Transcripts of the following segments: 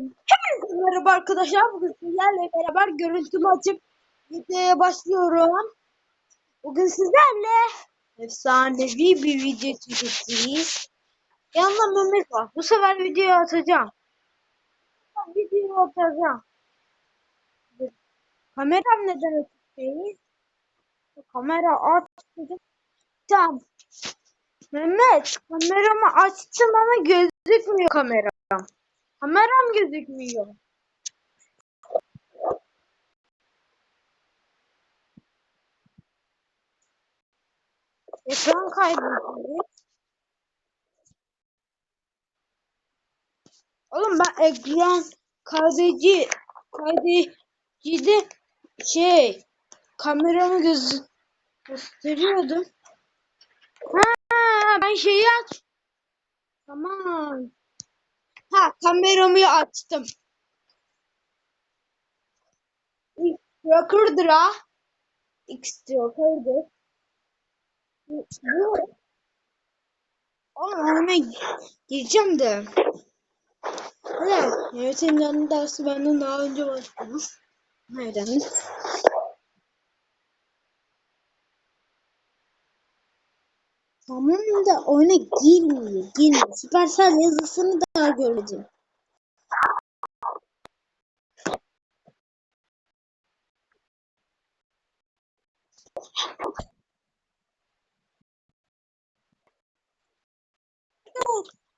Hepinize merhaba arkadaşlar. Bugün sizlerle beraber görüntümü açıp videoya başlıyorum. Bugün sizlerle efsanevi bir video çekeceğiz. Yanımda Mehmet var. Bu sefer videoyu atacağım. Videoyu atacağım. Kameram neden açık değil? Kamera açtım. Tamam. Mehmet kameramı açtım ama gözükmüyor kameram. Kameram gözükmüyor. Ekran kaydediyor. Oğlum ben ekran kaydedici kaydedicide şey kameramı göz gösteriyordum. Ha ben şeyi aç. Tamam. Ha kameramı açtım. X-Tracker'dır ha. X-Tracker'dır. Bu Oğlum oyuna gireceğim de. Evet, yönetimlerin dersi benden daha önce başladı. Nereden? Tamam da oyuna girmiyor, girmiyor. Süpersel yazısını daha göreceğim.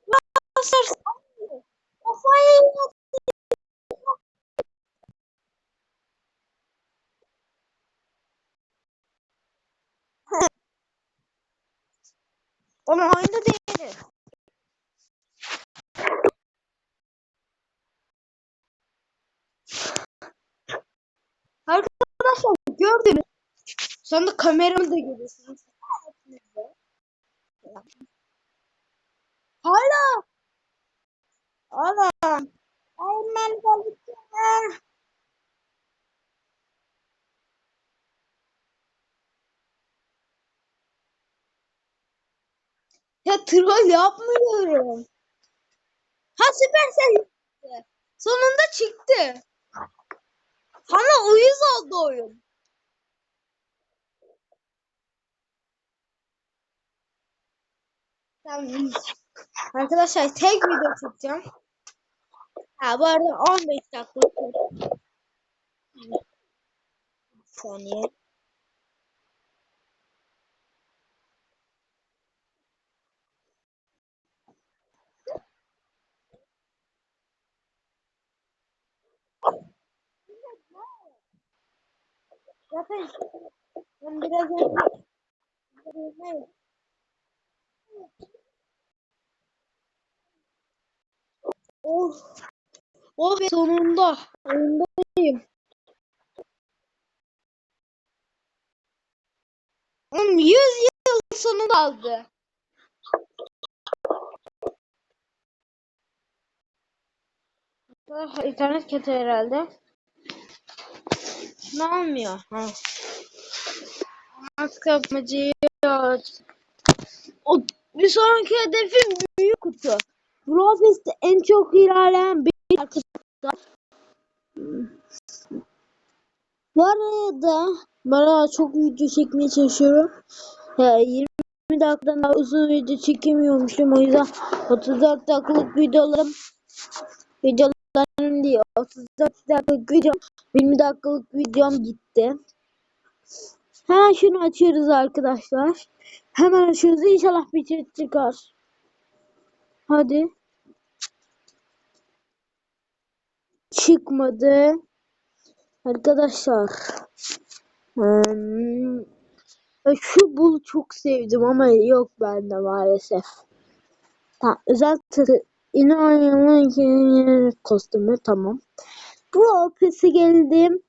Nasıl? Kafayı Ama oyunda değil. Arkadaşlar gördünüz. Sonra kameramı da görüyorsunuz. Hala. Hala. Aynen balıklar. Ya troll yapmıyorum. Ha Supercell çıktı. Sonunda çıktı. Hala uyuz oldu oyun. Tamam. Arkadaşlar tek video çekeceğim. Ha bu arada 15 dakika. Bir saniye. Zaten ben biraz önce. Oh be sonunda. Oyundayım. Oğlum 100 yıl sonu kaldı. Ah, İnternet kötü herhalde. Ne olmuyor? Ha. Mask yapmacıyı O bir sonraki hedefim büyük kutu. Brofest'te en çok ilerleyen bir arkadaşlar. Bu arada bana çok video çekmeye çalışıyorum. Ya 20 dakikadan daha uzun video çekemiyormuşum. O yüzden 34 dakikalık videolarım videolarım diye 34 dakikalık videom 20 dakikalık videom gitti. Hemen şunu açıyoruz arkadaşlar. Hemen açıyoruz. İnşallah bir şey çıkar. Hadi. Çıkmadı. Arkadaşlar. Hmm. Şu bulu çok sevdim ama yok bende maalesef. Tamam. Özel tırı İnanın kostümü tamam. Bu pese geldim.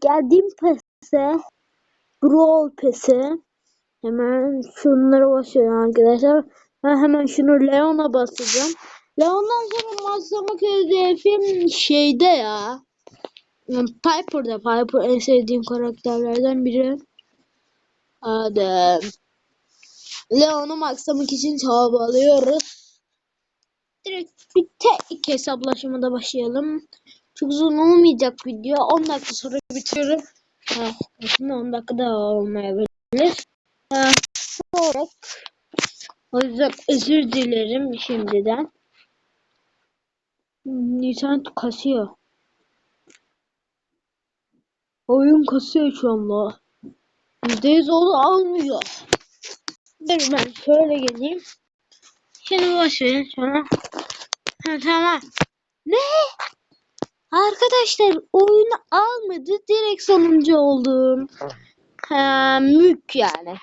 Geldiğim pese Brawl Pass'e hemen şunlara başlıyorum arkadaşlar. Ben hemen şunu Leon'a basacağım. Leon'dan sonra başlamak hedefim şeyde ya. Yani Piper'da. Piper en sevdiğim karakterlerden biri. Hadi. Leon'u maksamak için çabalıyoruz. direkt bir tek hesaplaşmada başlayalım. Çok uzun olmayacak video. 10 dakika sonra bitiriyorum. Ha, aslında 10 dakika daha olmayabilir. Ha, sonra o yüzden özür dilerim şimdiden. İnternet kasıyor. Oyun kasıyor şu anda. %100 oldu almıyor. Dur ben şöyle geleyim. Şimdi verin sonra. Ha, tamam. Ne? Arkadaşlar oyunu almadı. Direkt sonuncu oldum. Ha, mük yani.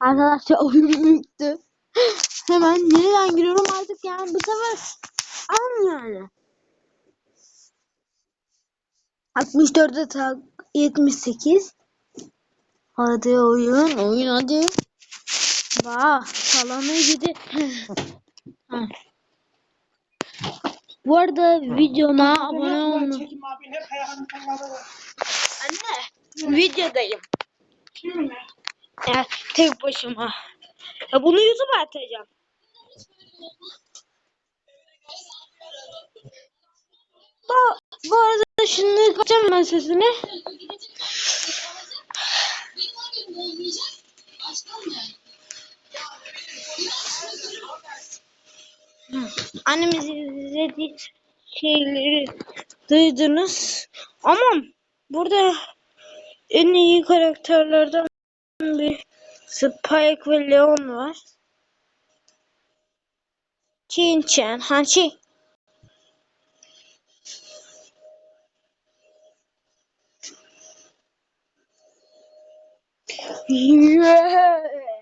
Arkadaşlar oyun müktü. Hemen nereden giriyorum artık yani bu sefer al yani. 64'e tak 78. Hadi oyun, oyun hadi. Vah, salona gidi. Bu arada videoma abone olun. Anne, videodayım. Ya, tek başıma. Ya bunu YouTube'a atacağım. Bu, bu arada şimdi kapatacağım ben sesini. Annemiz izlediği şeyleri duydunuz. Ama burada en iyi karakterlerden bir Spike ve Leon var. Chin Chan, Hanchi. Yeah.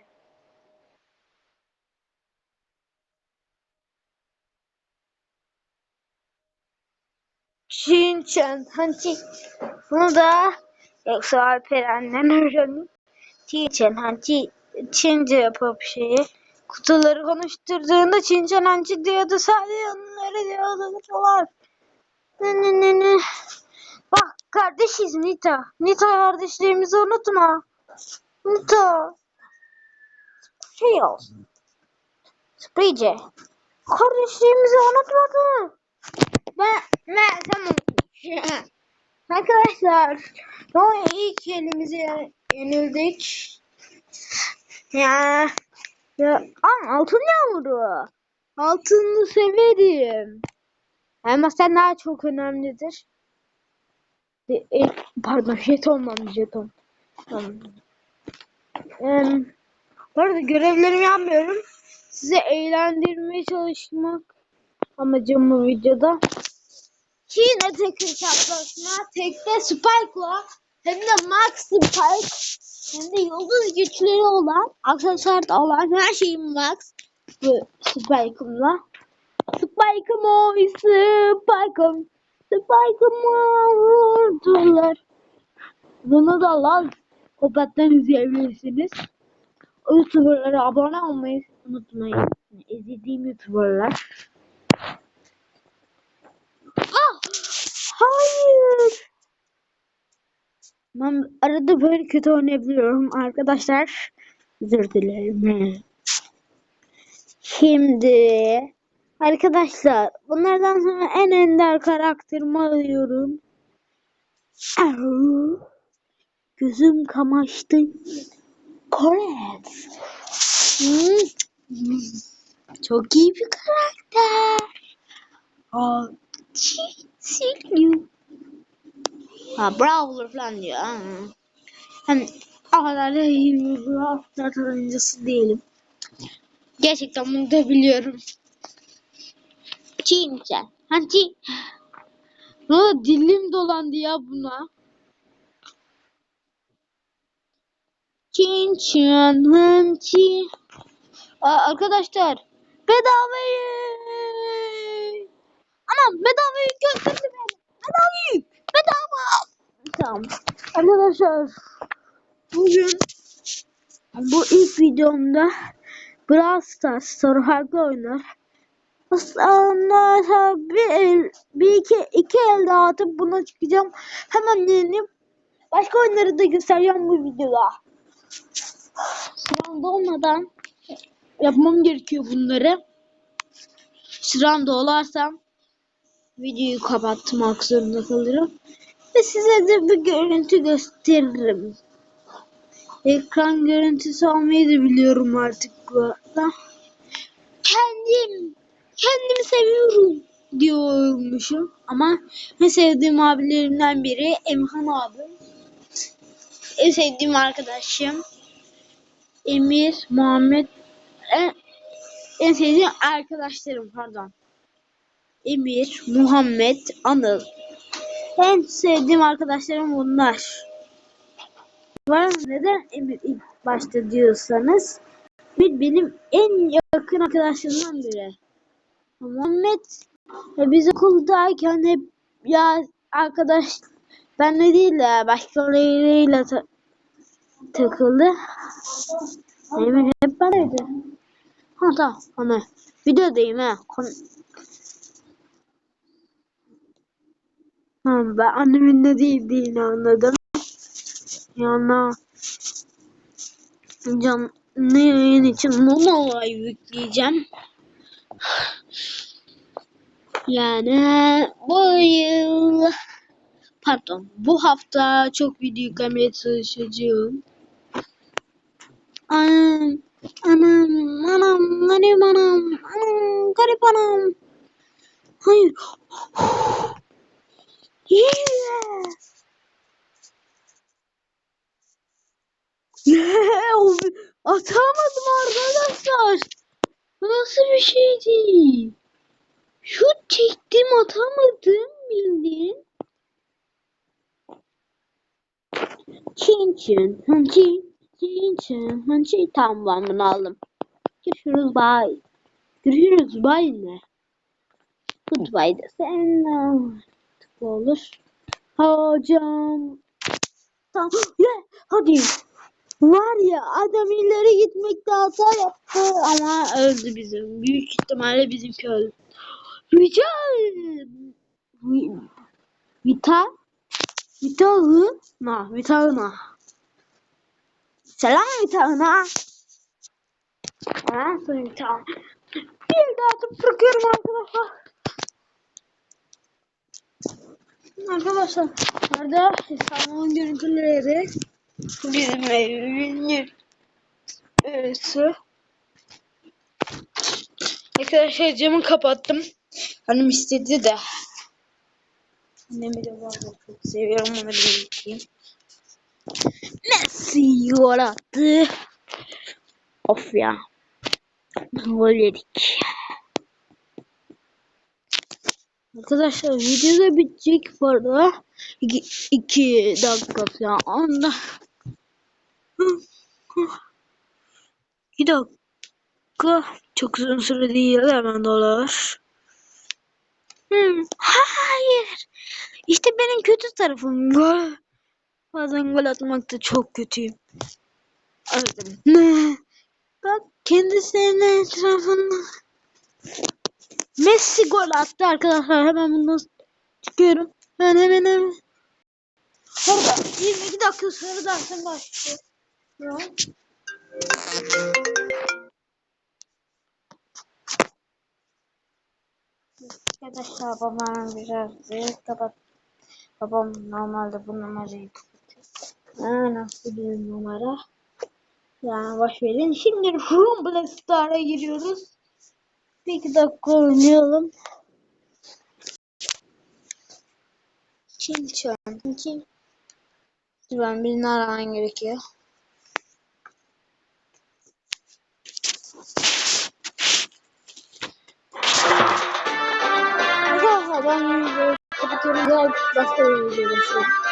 Chan, Hanchi. Bunu da yoksa Alperen'den öğrendim. Çin Hanchi Çince yapıp şeyi kutuları konuşturduğunda Çinçen Hanchi diyordu sadece onları diyordular. Ne ne ne ne. Bak kardeşiz Nita. Nita kardeşliğimizi unutma. Nita. Şey olsun. Sprice. Kardeşliğimizi unutmadın. Ben, ben tamam. Arkadaşlar, o ilk elimize yenildik. Ya, ya ama altın yağmuru. Altını severim. Sen daha çok önemlidir. E, e, pardon, jeton lan jeton. Tamam. Em, bu arada görevlerimi yapmıyorum. Size eğlendirmeye çalışmak amacım bu videoda. Yine tek hesaplaşma. Tekte Spike'la hem de Max Spike hem de yıldız güçleri olan aksesuar olan her şeyim Max bu Spike'ımla. Spike'ım oy Spike'ım Spike'ımı vurdular. Bunu da lan Kopat'tan izleyebilirsiniz. O YouTuber'lara abone olmayı unutmayın. İzlediğim YouTuber'lar. Ah! Hayır. Ben arada böyle kötü oynayabiliyorum arkadaşlar. Özür dilerim. Şimdi arkadaşlar bunlardan sonra en ender karakterimi alıyorum. Gözüm kamaştı. Hmm. Çok iyi bir karakter. Aa, Silju. Ha Brawler falan diyor. Ha. Hem o kadar da Brawler değilim. Gerçekten bunu da biliyorum. Çince. Hangi? Oldu? Dilim dolandı ya buna. Çin çin hançi. Arkadaşlar bedavayı. Anam bedavayı götürdü beni. Bedavayı. Bedava. Tamam. Arkadaşlar bugün bu ilk videomda Brawl Stars farklı oynar. Aslında bir, el, bir iki, iki el daha atıp buna çıkacağım. Hemen yenip başka oyunları da göstereceğim bu videoda. Sıram dolmadan yapmam gerekiyor bunları. sıram dolarsam videoyu kapatmak zorunda kalırım. Ve size de bir görüntü gösteririm. Ekran görüntüsü almayı da biliyorum artık bu arada. Kendim, kendimi seviyorum diyormuşum. Ama en sevdiğim abilerimden biri Emirhan abi. En sevdiğim arkadaşım Emir, Muhammed. En, en sevdiğim arkadaşlarım pardon. Emir, Muhammed, Anıl. En sevdiğim arkadaşlarım bunlar. Var neden Emir ilk başta diyorsanız bir benim en yakın arkadaşlarımdan biri. Muhammed e, biz okuldayken hep ya arkadaş benle değil de başkalarıyla ta- takıldı. Emir hep benleydi. Ha tamam ama videodayım ha. Kon- Tamam ben annemin ne dediğini anladım. Yana canlı yayın için mono yükleyeceğim. Yani bu yıl pardon bu hafta çok video yüklemeye çalışacağım. Anam anam anam anam anam garip anam. Hayır. Yes. Atamadım arkadaşlar. Nasıl bir şeydi? Şut çektim atamadım bildiğin. Çin çin hın çin çin çin hın çin. Tamam ben bunu aldım. Görüşürüz bye. Görüşürüz bye ne? Goodbye de sen ne olur. Hocam. Tamam. Yeah, hadi. Var ya adam ileri gitmekte hata yaptı ama öldü bizim. Büyük ihtimalle bizimki öldü. Vital. Vita. Vital'ı. Na. Vital'ına. Selam Vital'ına. Ha, sonra Vital. Bir daha atıp bırakıyorum arkadaşlar. Arkadaşlar. Nerede? Hesabımın görüntüleri. Bizim evimin öylesi. Arkadaşlar camı kapattım. Annem istedi de. Annemi de var çok seviyorum onu bileyim. Messi gol attı. Of ya. Gol yedik. Arkadaşlar video da bitecek bu arada. 2 dakika falan. Onda. 2 dakika. Çok uzun süre değil hemen dolar. Hmm. Hayır. İşte benim kötü tarafım. Gol. Bazen gol atmakta çok kötüyüm. Aradım. Bak kendisinin etrafında. Messi gol attı arkadaşlar. Hemen bundan çıkıyorum. Ben hemen hemen. Orada 22 dakika sonra zaten başlıyor. Ya. Arkadaşlar babam biraz kapat. Babam normalde bu numarayı kapatıyor. Nasıl bir numara? Yani boş verin. Şimdi Rumble Star'a giriyoruz. Bir iki dakika oynayalım. Çin çön. Çin. Ben birini aramam gerekiyor. Arkadaşlar ben kapatıyorum. Başka bir görüşürüz.